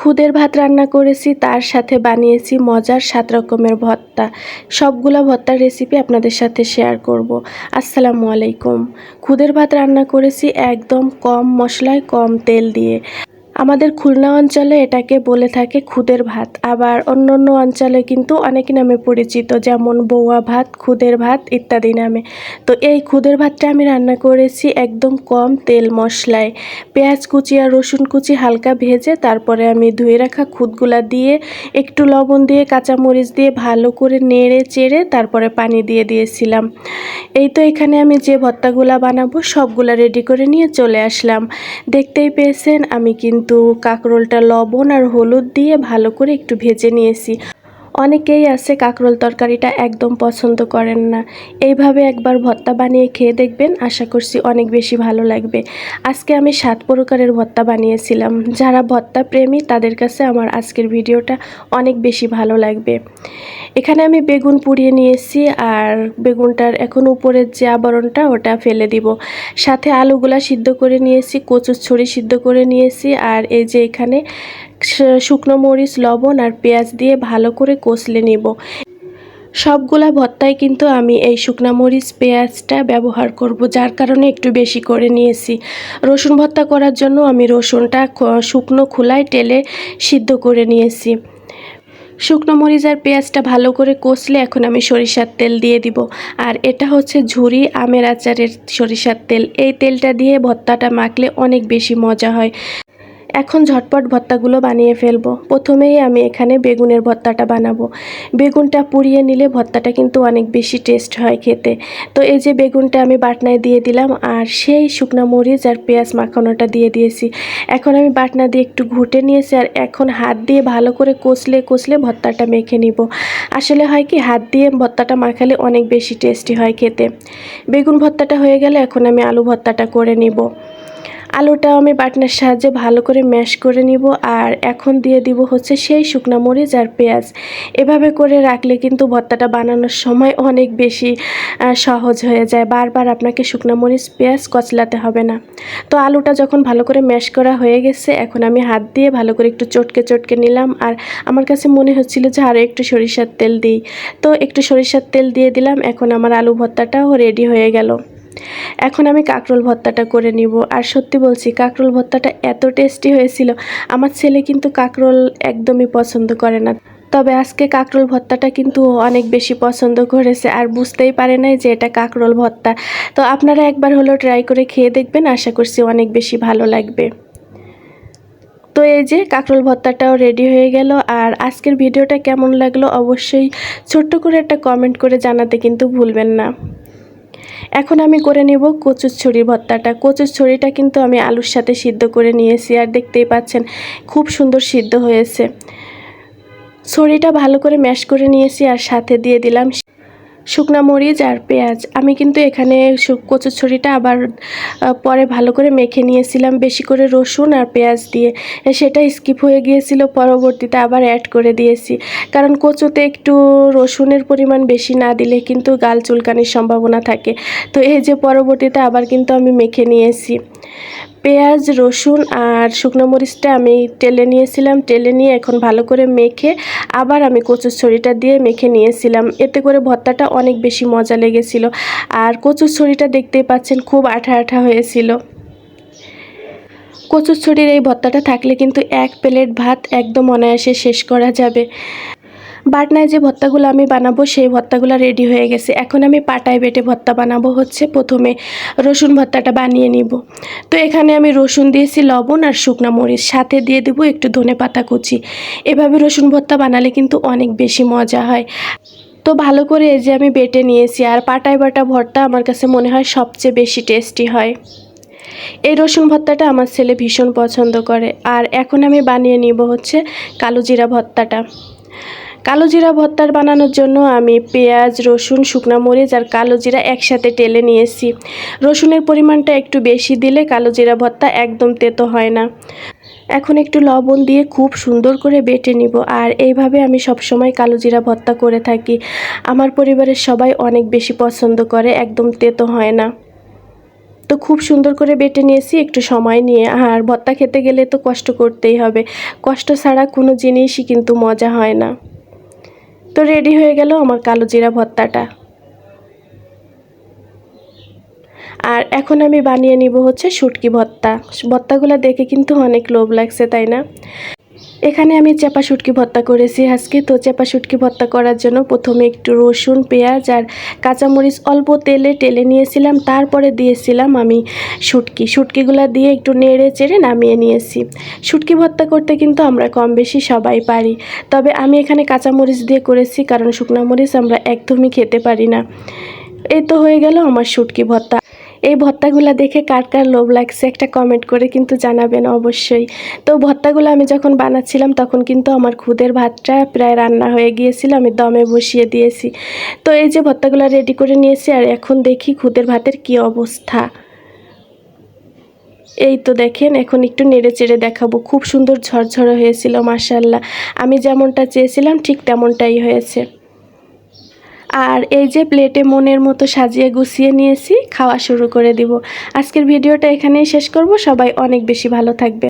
খুদের ভাত রান্না করেছি, তার সাথে বানিয়েছি মজার সাত রকমের ভত্তা সবগুলা ভত্তার রেসিপি আপনাদের সাথে শেয়ার করব। আসসালামু আলাইকুম। খুদের ভাত রান্না করেছি একদম কম মশলায়, কম তেল দিয়ে। আমাদের খুলনা অঞ্চলে এটাকে বলে থাকে খুদের ভাত। আবার অন্য অন্য অঞ্চলে কিন্তু অনেক নামে পরিচিত, যেমন বৌয়া ভাত, খুদের ভাত ইত্যাদি নামে। তো এই খুদের ভাতটা আমি রান্না করেছি একদম কম তেল মশলায়। পেঁয়াজ কুচি আর রসুন কুচি হালকা ভেজে তারপরে আমি ধুয়ে রাখা খুদগুলা দিয়ে একটু লবণ দিয়ে কাঁচামরিচ দিয়ে ভালো করে নেড়ে চেড়ে তারপরে পানি দিয়ে দিয়েছিলাম। এই তো এখানে আমি যে ভর্তাগুলা বানাবো সবগুলা রেডি করে নিয়ে চলে আসলাম। দেখতেই পেয়েছেন আমি কিন্তু কাঁকরোলটা লবণ আর হলুদ দিয়ে ভালো করে একটু ভেজে নিয়েছি। অনেকেই আছে কাঁকরোল তরকারিটা একদম পছন্দ করেন না। এইভাবে একবার ভর্তা বানিয়ে খেয়ে দেখবেন, আশা করছি অনেক বেশি ভালো লাগবে। আজকে আমি সাত প্রকারের ভর্তা বানিয়েছিলাম। যারা ভর্তা প্রেমী, তাদের কাছে আমার আজকের ভিডিওটা অনেক বেশি ভালো লাগবে। এখানে আমি বেগুন পুড়িয়ে নিয়েছি আর বেগুনটার এখন উপরের যে আবরণটা, ওটা ফেলে দিব। সাথে আলুগুলা সিদ্ধ করে নিয়েছি, কচুর ছড়ি সিদ্ধ করে নিয়েছি আর এই যে এখানে শুকনো মরিচ, লবণ আর পেঁয়াজ দিয়ে ভালো করে কষলে নিব। সবগুলা ভর্তায় কিন্তু আমি এই শুকনা মরিচ, পেঁয়াজটা ব্যবহার করব, যার কারণে একটু বেশি করে নিয়েছি। রসুন ভর্তা করার জন্য আমি রসুনটা শুকনো খোলায় টেলে সিদ্ধ করে নিয়েছি। শুকনো মরিচ আর পেঁয়াজটা ভালো করে কষলে এখন আমি সরিষার তেল দিয়ে দিব। আর এটা হচ্ছে ঝুরি আমের আচারের সরিষার তেল। এই তেলটা দিয়ে ভর্তাটা মাখলে অনেক বেশি মজা হয়। এখন ঝটপট ভর্তাগুলো বানিয়ে ফেলব। প্রথমেই আমি এখানে বেগুনের ভর্তাটা বানাবো। বেগুনটা পুড়িয়ে নিলে ভর্তাটা কিন্তু অনেক বেশি টেস্ট হয় খেতে। তো এই যে বেগুনটা আমি বাটনায় দিয়ে দিলাম, আর সেই শুকনো মরিচ আর পেঁয়াজ মাখানোটা দিয়ে দিয়েছি। এখন আমি বাটনা দিয়ে একটু ঘুটে নিয়েছি, আর এখন হাত দিয়ে ভালো করে কষলে কষলে ভর্তাটা মেখে নিব। আসলে হয় কি, হাত দিয়ে ভর্তাটা মাখালে অনেক বেশি টেস্টি হয় খেতে। বেগুন ভর্তাটা হয়ে গেলে এখন আমি আলু ভর্তাটা করে নিব। আলুটাও আমি বাটনার সাহায্যে ভালো করে ম্যাশ করে নিব আর এখন দিয়ে দিব হচ্ছে সেই শুকনো মরিচ আর পেঁয়াজ। এভাবে করে রাখলে কিন্তু ভর্তাটা বানানোর সময় অনেক বেশি সহজ হয়ে যায়। বারবার আপনাকে শুকনো মরিচ, পেঁয়াজ কচলাতে হবে না। তো আলুটা যখন ভালো করে ম্যাশ করা হয়ে গেছে, এখন আমি হাত দিয়ে ভালো করে একটু চটকে চটকে নিলাম আর আমার কাছে মনে হচ্ছিল যে আরও একটু সরিষার তেল দিই। তো একটু সরিষার তেল দিয়ে দিলাম, এখন আমার আলু ভর্তাটাও রেডি হয়ে গেল। এখন আমি কাঁকরোল ভর্তাটা করে নিব। আর সত্যি বলছি, কাঁকরোল ভর্তাটা এত টেস্টি হয়েছিল। আমার ছেলে কিন্তু কাঁকরোল একদমই পছন্দ করে না। তবে আজকে কাঁকরোল ভর্তাটা কিন্তু অনেক বেশি পছন্দ করেছে আর বুঝতেই পারে নাই যে এটা কাঁকরোল ভর্তা। তো আপনারা একবার হলেও ট্রাই করে খেয়ে দেখবেন, আশা করছি অনেক বেশি ভালো লাগবে। তো এই যে কাঁকরোল ভর্তাটাও রেডি হয়ে গেল। আর আজকের ভিডিওটা কেমন লাগল অবশ্যই ছোট্ট করে একটা কমেন্ট করে জানাতে কিন্তু ভুলবেন না। এখন আমি করে নেব কচুর ছড়ির ভর্তাটা। কচুর ছড়িটা কিন্তু আমি আলুর সাথে সিদ্ধ করে নিয়েছি আর দেখতেই পাচ্ছেন, খুব সুন্দর সিদ্ধ হয়েছে। ছড়িটা ভালো করে ম্যাশ করে নিয়েছি আর সাথে দিয়ে দিলাম শুকনা মরিচ আর পেঁয়াজ। আমি কিন্তু এখানে কচুর ছড়িটা আবার পরে ভালো করে মেখে নিয়েছিলাম বেশি করে রসুন আর পেঁয়াজ দিয়ে। সেটা স্কিপ হয়ে গিয়েছিল, পরবর্তীতে আবার অ্যাড করে দিয়েছি। কারণ কচুতে একটু রসুনের পরিমাণ বেশি না দিলে কিন্তু গাল চুলকানির সম্ভাবনা থাকে। তো এই যে পরবর্তীতে আবার কিন্তু আমি মেখে নিয়েছি। পেঁয়াজ, রসুন আর শুকনো মরিচটা আমি টেলে নিয়েছিলাম। টেলে নিয়ে এখন ভালো করে মেখে আবার আমি কচুর ছড়িটা দিয়ে মেখে নিয়েছিলাম। এতে করে ভর্তাটা অনেক বেশি মজা লেগেছিল। আর কচুর ছড়িটা দেখতেই পাচ্ছেন খুব আঠা আঠা হয়েছিল। কচুর ছড়ির এই ভর্তাটা থাকলে কিন্তু এক প্লেট ভাত একদম অনায়াসে শেষ করা যাবে। বাটনায় যে ভর্তাগুলো আমি বানাবো, সেই ভর্তাগুলো রেডি হয়ে গেছে। এখন আমি পাটায় বেটে ভর্তা বানাবো হচ্ছে। প্রথমে রসুন ভর্তাটা বানিয়ে নিব। তো এখানে আমি রসুন দিয়েছি, লবণ আর শুকনা মরিচ। সাথে দিয়ে দেবো একটু ধনে পাতা কুচি। এভাবে রসুন ভর্তা বানালে কিন্তু অনেক বেশি মজা হয়। তো ভালো করে এই যে আমি বেটে নিয়েছি। আর পাটায় বাটা ভর্তা আমার কাছে মনে হয় সবচেয়ে বেশি টেস্টি হয়। এই রসুন ভর্তাটা আমার ছেলে ভীষণ পছন্দ করে। আর এখন আমি বানিয়ে নিব হচ্ছে কালো জিরা ভর্তাটা কালো জিরা ভর্তার বানানোর জন্য আমি পেঁয়াজ, রসুন, শুকনো মরিচ আর কালো জিরা একসাথে টেলে নিয়েছি। রসুনের পরিমাণটা একটু বেশি দিলে কালো জিরা ভর্তা একদম তেতো হয় না। এখন একটু লবণ দিয়ে খুব সুন্দর করে বেটে নিব আর এইভাবে আমি সবসময় কালো জিরা ভর্তা করে থাকি। আমার পরিবারের সবাই অনেক বেশি পছন্দ করে, একদম তেতো হয় না। তো খুব সুন্দর করে বেটে নিয়েছি একটু সময় নিয়ে আর ভর্তা খেতে গেলে তো কষ্ট করতেই হবে। কষ্ট ছাড়া কোনো জিনিসই কিন্তু মজা হয় না। তো রেডি হয়ে গেল আমার কালো জিরা ভর্তাটা। আর এখন আমি বানিয়ে নিব হচ্ছে শুটকি ভর্তা। ভর্তাগুলো দেখে কিন্তু অনেক লোভ লাগছে, তাই না? এখানে আমি চেপা শুটকি ভর্তা করেছি আজকে। তো চেপা শুটকি ভর্তা করার জন্য প্রথমে একটু রসুন, পেঁয়াজ আর কাঁচামরিচ অল্প তেলে টেলে নিয়েছিলাম। তারপরে দিয়েছিলাম আমি শুটকি। শুটকিগুলো দিয়ে একটু নেড়ে চেড়ে নামিয়ে নিয়েছি। শুটকি ভর্তা করতে কিন্তু আমরা কম বেশি সবাই পারি। তবে আমি এখানে কাঁচামরিচ দিয়ে করেছি, কারণ শুকনো মরিচ আমরা একদমই খেতে পারি না। এই তো হয়ে গেল আমার শুটকি ভর্তা। এই ভর্তাগুলো দেখে কার কার লোভ লাগছে একটা কমেন্ট করে কিন্তু জানাবেন অবশ্যই। তো ভর্তাগুলো আমি যখন বানাচ্ছিলাম তখন কিন্তু আমার খুদের ভাতটা প্রায় রান্না হয়ে গিয়েছিল, আমি দমে বসিয়ে দিয়েছি। তো এই যে ভর্তাগুলো রেডি করে নিয়েছি আর এখন দেখি খুদের ভাতের কি অবস্থা। এই তো দেখেন, এখন একটু নেড়ে চেড়ে দেখাবো। খুব সুন্দর ঝরঝরে হয়েছিল মার্শাল্লাহ আমি যেমনটা চেয়েছিলাম ঠিক তেমনটাই হয়েছে। আর এই যে প্লেটে মনের মতো সাজিয়ে গুছিয়ে নিয়েছি, খাওয়া শুরু করে দিব। আজকের ভিডিওটা এখানেই শেষ করব। সবাই অনেক বেশি ভালো থাকবে